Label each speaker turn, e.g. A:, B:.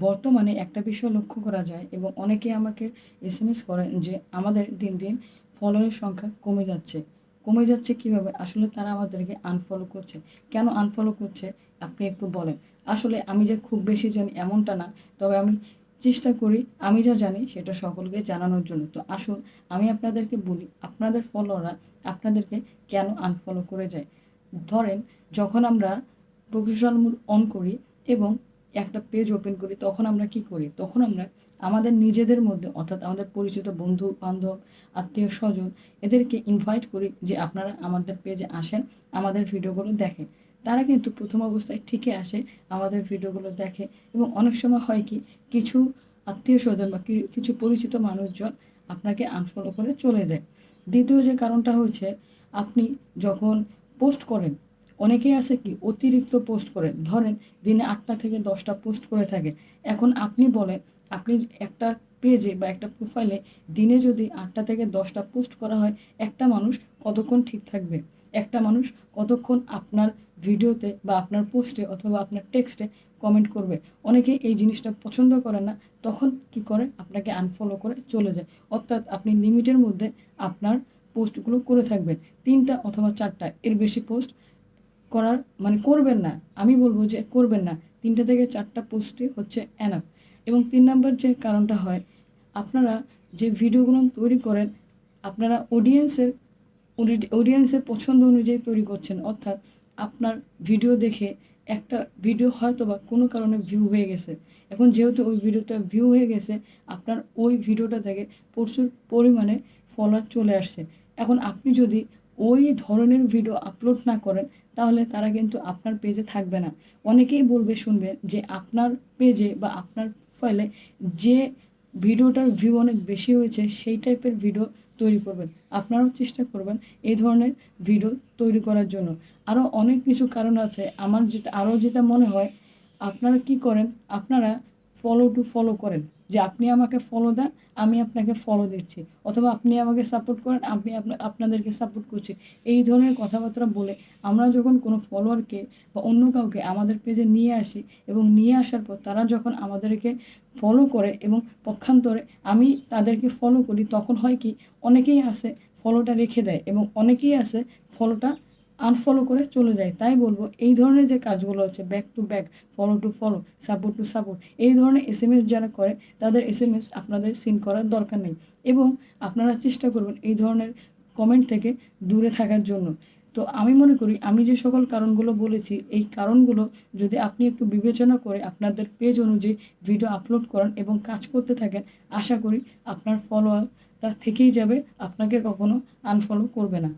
A: বর্তমানে একটা বিষয় লক্ষ্য করা যায় এবং অনেকে আমাকে এস এম এস করেন যে আমাদের দিন দিন ফলোয়ারের সংখ্যা কমে যাচ্ছে। কমে যাচ্ছে কীভাবে? আসলে তারা আমাদেরকে আনফলো করছে। কেন আনফলো করছে? আপনি একটু বলেন। আসলে আমি যে খুব বেশি জানি এমনটা না, তবে আমি চেষ্টা করি, আমি যা জানি সেটা সকলকে জানানোর জন্য। তো আসুন, আমি আপনাদেরকে বলি, আপনাদের ফলোয়াররা আপনাদেরকে কেন আনফলো করে যায়? ধরেন, যখন আমরা প্রফেশনাল মুড অন করি এবং একটা পেজ ওপেন করি, তখন আমরা কি করি? তখন আমরা আমাদের নিজেদের মধ্যে, অর্থাৎ আমাদের পরিচিত বন্ধু, বান্ধব, আত্মীয়, স্বজন, এদেরকে ইনভাইট করি যে আপনারা আমাদের পেজে আসেন, আমাদের ভিডিওগুলো দেখেন। তারা কিন্তু প্রথম অবস্থায় ঠিকই আসে, আমাদের ভিডিওগুলো দেখে। এবং অনেক সময় হয় কি, কিছু আত্মীয় স্বজন বা কিছু পরিচিত মানুষজন আপনাকে আনফলো করে চলে যায়। দ্বিতীয় যে কারণটা হচ্ছে, আপনি যখন পোস্ট করেন অনেকেই আছে কি, অতিরিক্ত পোস্ট করে ধরেন, দিনে আটটা থেকে দশটা পোস্ট করে থাকে। এখন আপনি বলেন, আপনি একটা পেজে বা একটা প্রোফাইলে দিনে যদি আটটা থেকে দশটা পোস্ট করা হয়, একটা মানুষ কতক্ষণ ঠিক থাকবে? একটা মানুষ কতক্ষণ আপনার ভিডিওতে বা আপনার পোস্টে অথবা আপনার টেক্সটে কমেন্ট করবে? অনেকে এই জিনিসটা পছন্দ করে না, তখন কি করে? আপনাকে আনফলো করে চলে যায়। অর্থাৎ আপনি লিমিটের মধ্যে আপনার পোস্টগুলো করে থাকবেন। তিনটা অথবা চারটা, এর বেশি পোস্ট করার মানে করবেন না। আমি বলব যে করবেন না। তিনটা থেকে চারটা পোস্টই হচ্ছে এনাফ এবং তিন নাম্বার যে কারণটা হয়, আপনারা যে ভিডিওগুলো তৈরি করেন, আপনারা অডিয়েন্সের অডিয়েন্সের পছন্দ অনুযায়ী তৈরি করছেন। অর্থাৎ আপনার ভিডিও দেখে একটা ভিডিও হয়তো বা কোনো কারণে ভিউ হয়ে গেছে। এখন যেহেতু ওই ভিডিওটা ভিউ হয়ে গেছে, আপনার ওই ভিডিওটা থেকে প্রচুর পরিমাণে ফলোয়ার চলে আসছে। এখন আপনি যদি ওই ধরনের ভিডিও আপলোড না করেন, তাহলে তারা কিন্তু আপনার পেজে থাকবে না। অনেকেই বলবে শুনবেন যে আপনার পেজে বা আপনার ফাইলে যে ভিডিওটার ভিউ অনেক বেশি হয়েছে, সেই টাইপের ভিডিও তৈরি করবেন। আপনারাও চেষ্টা করবেন এই ধরনের ভিডিও তৈরি করার জন্য। আরও অনেক কিছু কারণ আছে। আমার যেটা আরও যেটা মনে হয়, আপনারা কি করেন? আপনারা ফলো টু ফলো করেন। যে আপনি আমাকে ফলো দেন, আমি আপনাকে ফলো দিচ্ছি। অথবা আপনি আমাকে সাপোর্ট করেন, আমি আপনা- আপনাদেরকে সাপোর্ট করছি। এই ধরনের কথাবার্তা বলে আমরা যখন কোনো ফলোয়ারকে বা অন্য কাউকে আমাদের পেজে নিয়ে আসি এবং নিয়ে আসার পর তারা যখন আমাদেরকে ফলো করে এবং পক্ষান্তরে আমি তাদেরকে ফলো করি, তখন হয় কি, অনেকেই আছে ফলোটা রেখে দেয় এবং অনেকেই আছে ফলোটা আনফলো করে চলে যায়। তাই বলব, এই ধরনের যে কাজগুলো আছে back to back follow to follow support to support এই ধরনের এস যারা করে, তাদের এস আপনাদের সিন করার দরকার নেই। এবং আপনারা চেষ্টা করবেন এই ধরনের কমেন্ট থেকে দূরে থাকার জন্য। তো আমি মনে করি, আমি যে সকল কারণগুলো বলেছি, এই কারণগুলো যদি আপনি একটু বিবেচনা করে আপনাদের পেজ অনুযায়ী ভিডিও আপলোড করেন এবং কাজ করতে থাকেন, আশা করি আপনার ফলোয়াররা থেকেই যাবে, আপনাকে কখনো আনফলো করবে না।